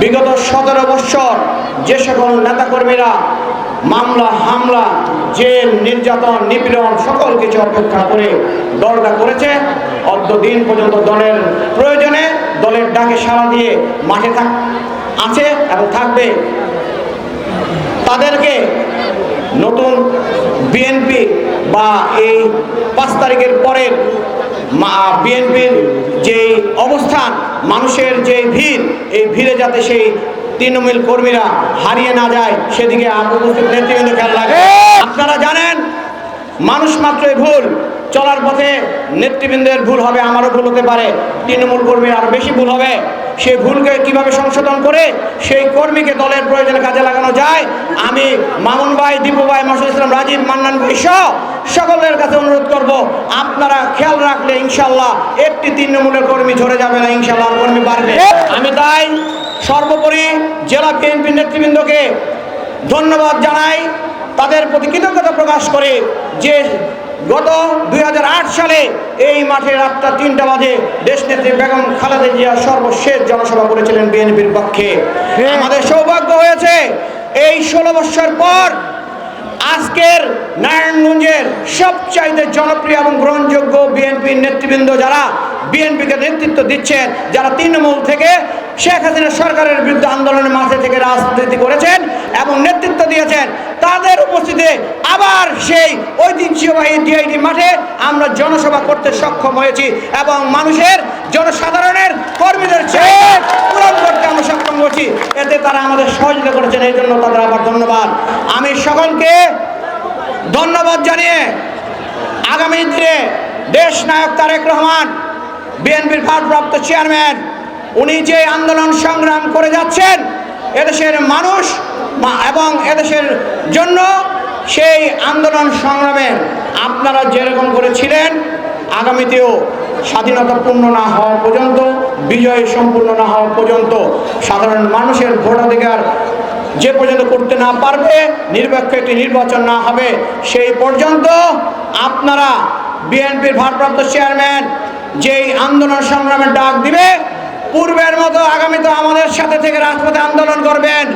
বিগত সতেরো বৎসর যে সকল নেতাকর্মীরা মামলা, হামলা, জেল, নির্যাতন, নিপীড়ন সকল কিছু অপেক্ষা করে দলটা করেছে অদ্য দিন পর্যন্ত দলের প্রয়োজনে দলের ডাকে সাড়া দিয়ে মাঠে থাক, আছে এবং থাকবে। তাদেরকে নতুন বিএনপি বা এই পাঁচ তারিখের পরের বিএনপির যে অবস্থান মানুষের যে ভিড় এই ভিড়ে যাতে সেই তৃণমূল কর্মীরা হারিয়ে না যায় সেদিকে উপস্থিত নেতৃবৃন্দ খেয়াল রাখে। আপনারা জানেন মানুষ মাত্রই ভুল চলার পথে নেতৃবৃন্দের ভুল হবে আমারও ভুল হতে পারে তৃণমূল কর্মীর আরও বেশি ভুল হবে। সেই ভুলকে কীভাবে সংশোধন করে সেই কর্মীকে দলের প্রয়োজনে কাজে লাগানো যায় আমি মামুন ভাই দীপু ভাই মাসুদ ইসলাম রাজীব মান্নান ভাই সহ সকলের কাছে অনুরোধ করব আপনারা খেয়াল রাখলে ইনশাল্লাহ একটি তৃণমূলের কর্মী ঝরে যাবে না ইনশাল্লাহ কর্মী বাড়বে। আমি তাই সর্বোপরি জেলা বিএনপি নেতৃবৃন্দকে ধন্যবাদ জানাই তাদের প্রতি কৃতজ্ঞতা প্রকাশ করে যে গত দুই হাজার আট সালে এই মাঠে রাতটা তিনটা বাজে দেশনেত্রী বেগম খালেদা জিয়া সর্বশেষ জনসভা করেছিলেন বিএনপির পক্ষে। আমাদের সৌভাগ্য হয়েছে এই ষোলো বৎসর পর আজকের নারায়ণগঞ্জের সবচাইতে জনপ্রিয় এবং গ্রহণযোগ্য বিএনপির নেতৃবৃন্দ যারা, বিএনপিকে নেতৃত্ব দিচ্ছেন, যারা তৃণমূল থেকে শেখ হাসিনা সরকারের বিরুদ্ধে আন্দোলনের মাঝে থেকে রাজনীতি করেছেন এবং নেতৃত্ব দিয়েছেন, তাদের উপস্থিতিতে আবার সেই ঐতিহ্যবাহী ডিআইডি মাঠে আমরা জনসভা করতে সক্ষম হয়েছি এবং মানুষের, জনসাধারণের কর্মীদের চেয়ে পূরণ করতে আমরা সক্ষম হয়েছি। এতে তারা আমাদের সহযোগিতা করেছেন, এই জন্য তাদের আবার ধন্যবাদ। আমি সকলকে ধন্যবাদ জানিয়ে আগামী দিনে দেশ নায়ক তারেক রহমান, বিএনপির ভারপ্রাপ্ত চেয়ারম্যান, উনি যে আন্দোলন সংগ্রাম করে যাচ্ছেন, এদেশের মানুষ এবং এদেশের জন্য সেই আন্দোলন সংগ্রামে আপনারা যেরকম করেছিলেন, আগামীতেও স্বাধীনতা পূর্ণ না হওয়া পর্যন্ত, বিজয় সম্পূর্ণ না হওয়া পর্যন্ত সাধারণ মানুষের ভোটাধিকার যে পর্যন্ত করতে না পারবে, নিরপেক্ষ একটি নির্বাচন না হবে। সেই পর্যন্ত আপনারা বিএনপির ভারপ্রাপ্ত চেয়ারম্যান যেই আন্দোলন সংগ্রামের ডাক দিবে, পূর্বের মতো আগামীতে আমাদের সাথে থেকে রাজপথে আন্দোলন করবেন।